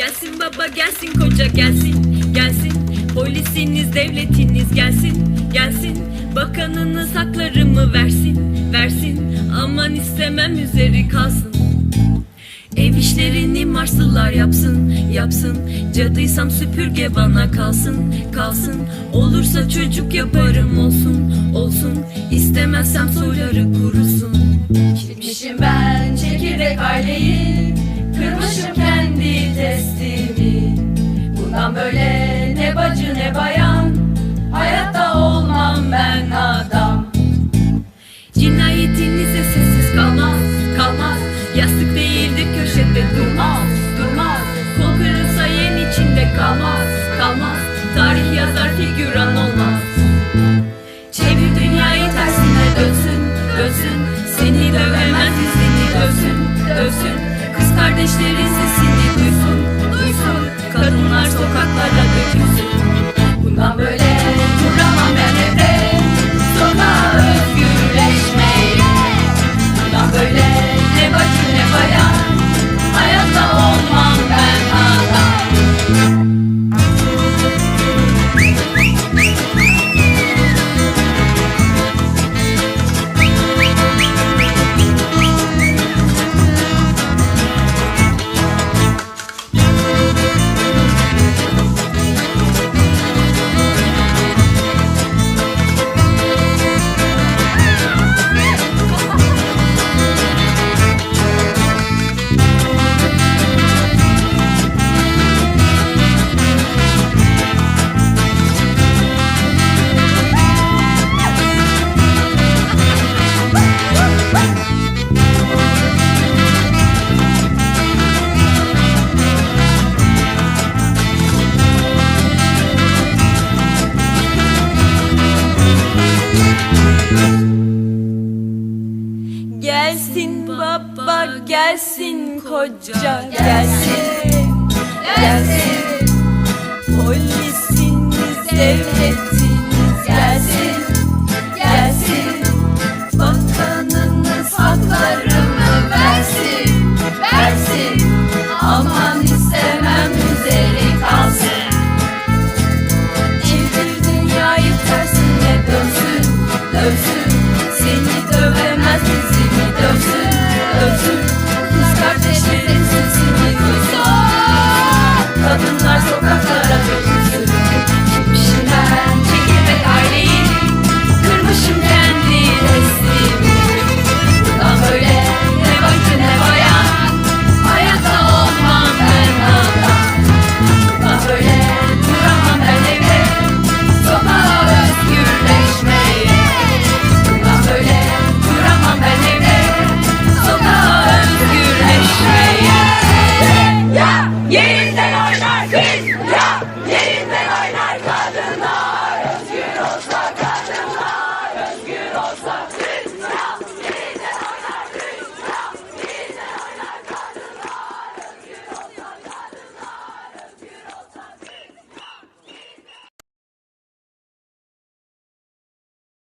Gelsin baba gelsin koca gelsin. Gelsin Polisiniz devletiniz gelsin. Gelsin Bakanınız haklarımı versin. Versin Aman istemem üzeri kalsın. Ev işlerini Marslılar yapsın, yapsın. Cadıysam süpürge bana kalsın, kalsın. Olursa çocuk yaparım olsun, olsun. İstemezsem soyları kurusun. Gitmişim ben dövsün Kız kardeşlerin sesini duysun Gelsin baba gelsin koca gelsin